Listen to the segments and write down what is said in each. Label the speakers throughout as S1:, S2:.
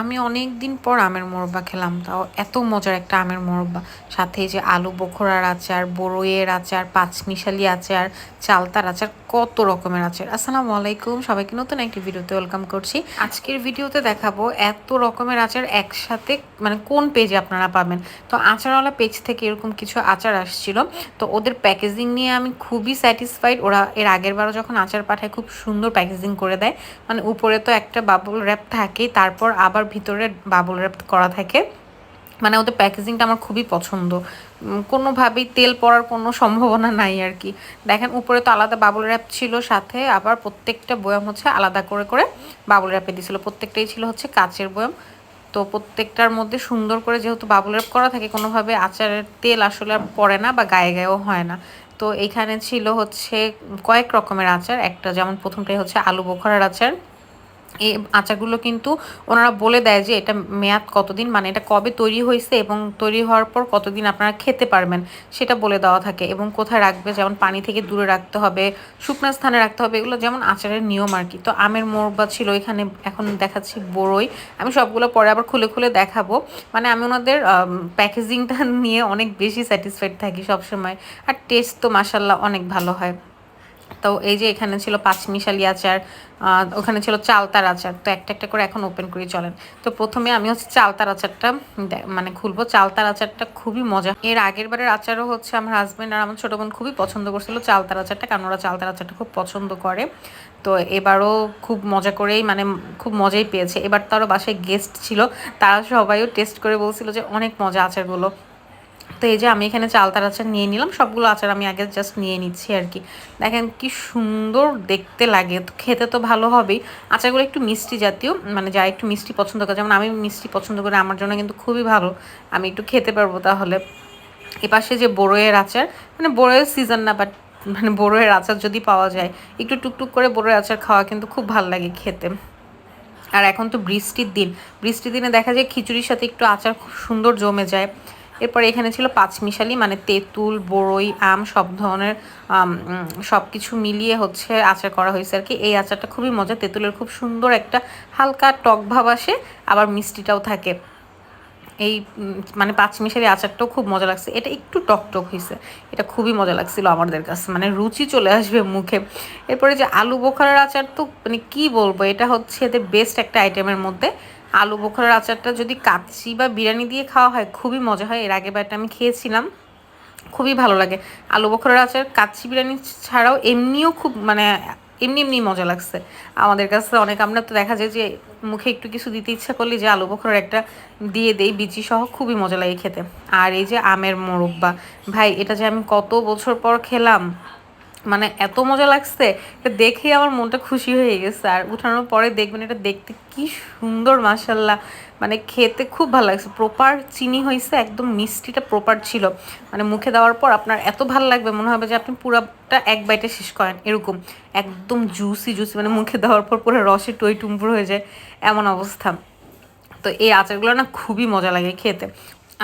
S1: আমি অনেক দিন পর আমের মোরব্বা খেলাম, তাও এত মজার একটা আমের মোরব্বা। সাথে যে আলু বোখরার আচার, বড়ইয়ের আচার, পাঁচমিশালি আচার, চালতার আচার, কত রকমের আচার। আসসালামু আলাইকুম, সবাইকে নতুন একটি ভিডিওতে ওয়েলকাম করছি। আজকের ভিডিওতে দেখাবো এত রকমের আচার একসাথে মানে কোন পেজে আপনারা পাবেন। তো আচারওয়ালা পেজ থেকে এরকম কিছু আচার আসছিল, তো ওদের প্যাকেজিং নিয়ে আমি খুবই স্যাটিসফাইড ওরা এর আগের বারও যখন আচার পাঠায়, খুব সুন্দর প্যাকেজিং করে দেয়। মানে উপরে তো একটা বাবুল র্যাপ থাকেই, তারপর আবার ভিতরে বাবল র্যাপ করা থাকে। মানে ওদের প্যাকেজিংটা আমার খুবই পছন্দ। কোনোভাবেই তেল পড়ার কোনো সম্ভাবনা নাই আর কি। দেখেন, উপরে তো আলাদা বাবল র্যাপ ছিল, সাথে আবার প্রত্যেকটা বয়াম হচ্ছে আলাদা করে করে বাবল র্যাপে দিয়েছিল। প্রত্যেকটাই ছিল হচ্ছে কাচের বয়াম। তো প্রত্যেকটার মধ্যে সুন্দর করে যেহেতু বাবল র্যাপ করা থাকে, কোনোভাবে আচারের তেল আসলে পড়ে না বা গায়ে গায়েও হয় না। তো এখানে ছিল হচ্ছে কয়েক রকমের আচার। একটা যেমন প্রথমটাই হচ্ছে আলু বোখরার আচার এই আচারগুলো কিন্তু ওনারা বলে দেয় যে এটা মেয়াদ কতদিন মানে এটা কবে তৈরি হয়েছে এবং তৈরি হওয়ার পর কতদিন আপনারা খেতে পারবেন, সেটা বলে দেওয়া থাকে এবং কোথায় রাখবে, যেমন পানি থেকে দূরে রাখতে হবে, শুকনো স্থানে রাখতে হবে, এগুলো যেমন আচারের নিয়ম আর কি। তো আমের মোরবা ছিল এখানে, এখন দেখাচ্ছি বড়ই। আমি সবগুলো পরে আবার খুলে খুলে দেখাবো। মানে আমি ওনাদের প্যাকেজিংটা নিয়ে অনেক বেশি স্যাটিসফাইড থাকি সবসময়। আর টেস্ট তো মাসাল্লাহ অনেক ভালো হয়। তো এই যে এখানে ছিল পাঁচমিশালি আচার ওখানে ছিল চালতার আচার, তো একটা একটা করে এখন ওপেন করে চলেন। তো প্রথমে আমি হচ্ছে চালতার আচারটা মানে খুলবো। চালতার আচারটা খুবই মজা। এর আগের বারের আচারও হচ্ছে আমার হাজব্যান্ড আর আমার ছোটো বোন খুবই পছন্দ করছিল চালতার আচারটা, কারণ ওরা চালতার আচারটা খুব পছন্দ করে। তো এবারও খুব মজা করেই মানে খুব মজাই পেয়েছে। এবার তো আরও বাসায় গেস্ট ছিল, তারা সবাইও টেস্ট করে বলছিল যে অনেক মজা আচারগুলো। তো এই যে আমি এখানে চালতার আচার নিয়ে নিলাম, সবগুলো আচার আমি আগে জাস্ট নিয়ে নিচ্ছি আর কি। দেখেন কি সুন্দর দেখতে লাগে, তো খেতে তো ভালো হবেই। আচারগুলো একটু মিষ্টি জাতীয় মানে যা একটু মিষ্টি পছন্দ করে, যেমন আমি মিষ্টি পছন্দ করি, আমার জন্য কিন্তু খুবই ভালো। আমি একটু খেতে পারব তাহলে। এপাশে যে বড়োয়ের আচার মানে বড়োয়ের সিজন না বাট মানে বড়োয়ের আচার যদি পাওয়া যায়, একটু টুকটুক করে বড়োয়ের আচার খাওয়া কিন্তু খুব ভালো লাগে খেতে। আর এখন তো বৃষ্টির দিন। বৃষ্টির দিনে দেখা যায় খিচুড়ির সাথে একটু আচার খুব সুন্দর জমে যায়। এরপর এখানে ছিল পাঁচমিশালি মানে তেঁতুল, বড়ই, আম, সব ধরনের সব কিছু মিলিয়ে হচ্ছে আচার করা হয়েছে আর কি। এই আচারটা খুবই মজা, তেঁতুলের খুব সুন্দর একটা হালকা টক ভাব আসে, আবার মিষ্টিটাও থাকে। এই মানে পাঁচমিশালি আচারটাও খুব মজা লাগছে। এটা একটু টক টক হয়েছে, এটা খুবই মজা লাগছিল আমাদের কাছে মানে রুচি চলে আসবে মুখে। এরপরে যে আলু বোখারের আচার তো মানে কি বলব, এটা হচ্ছে এদের বেস্ট একটা আইটেমের মধ্যে। আলু বোখরার আচারটা যদি কাচ্চি বা বিরিয়ানি দিয়ে খাওয়া হয়, খুবই মজা হয়। এর আগে একটা আমি খেয়েছিলাম। খুবই ভালো লাগে। আলু বোখরার আচার, কাচ্চি বিরিয়ানি ছাড়াও এমনিও খুব মানে এমনি এমনি মজা লাগছে। আমাদের কাছে অনেক, আমরা তো দেখা যায় যে মুখে একটু কিছু দিতে ইচ্ছা করলে যে আলু বখরার একটা দিয়ে দেই, বিচি সহ, খুবই মজা লাগে খেতে। আর এই যে আমের মোরব্বা ভাই, এটা যে আমি কত বছর পর খেলাম মানে এত মজা লাগছে এটা দেখেই আমার মনটা খুশি হয়ে গেছে। আর উঠানোর পরে দেখবেন এটা দেখতে কি সুন্দর মাসাল্লাহ মানে খেতে খুব ভালো লাগছে। প্রপার চিনি হয়েছে, একদম মিষ্টিটা প্রপার ছিল। মানে মুখে দেওয়ার পর আপনার এত ভালো লাগবে, মনে হবে যে আপনি পুরাটা এক বাইটে শেষ করেন। এরকম, একদম জুসি জুসি মানে মুখে দেওয়ার পর পুরো রসে টই টুম্পুর হয়ে যায়। এমন অবস্থা। তো এই আচারগুলো না খুবই মজা লাগে খেতে।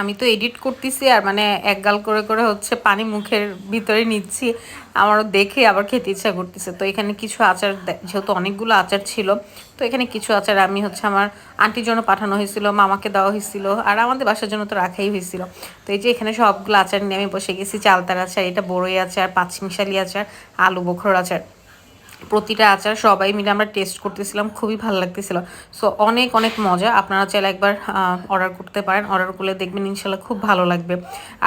S1: আমি তো এডিট করতেছি আর মানে এক গাল করে করে হচ্ছে পানি মুখের ভিতরে নিচ্ছি। আমারও দেখে আবার খেতে ইচ্ছা করতেছে। তো এখানে কিছু আচার যেহেতু অনেকগুলো আচার ছিল, তো এখানে কিছু আচার আমি হচ্ছে আমার আন্টির জন্য পাঠানো হয়েছিল, মামাকে দেওয়া হয়েছিল আর আমাদের বাসার জন্য তো রাখাই হয়েছিল। তো এই যে এখানে সবগুলো আচার নিয়ে আমি বসে গেছি, চালতার আচার, এটা বড়ই আচার পাঁচমিশালি আচার, আলু বখর আচার। প্রতিটা আচার সবাই মিলে আমরা টেস্ট করতেছিলাম, খুবই ভালো লাগতেছিল। সো অনেক অনেক মজা। আপনারা চাইলে একবার অর্ডার করতে পারেন। অর্ডার করলে দেখবেন ইনশাল্লাহ খুব ভালো লাগবে।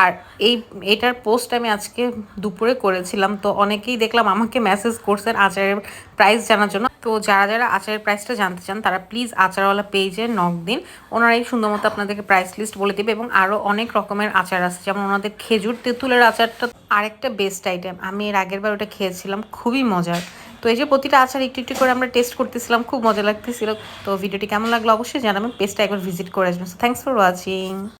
S1: আর এই, এটার পোস্ট আমি আজকে দুপুরে করেছিলাম। তো অনেকেই দেখলাম আমাকে মেসেজ করছেন আচারের প্রাইস জানার জন্য। তো যারা যারা আচারের প্রাইসটা জানতে চান, তারা প্লিজ আচারওয়ালা পেজে নক দিন। ওনারাই সুন্দর মতো আপনাদেরকে প্রাইস লিস্ট বলে দেবে এবং আরও অনেক রকমের আচার আছে। যেমন ওনাদের খেজুর তেঁতুলের আচারটা আরেকটা বেস্ট আইটেম আমি এর আগের বার ওটা খেয়েছিলাম। খুবই মজার। তো এই যে প্রতিটা আচার একটু একটু করে আমরা টেস্ট করতেছিলাম, খুব মজা লাগতেছিল। তো ভিডিওটি কেমন লাগল অবশ্যই জানাবেন পেজটা একবার ভিজিট করে আসবেন। So thanks for watching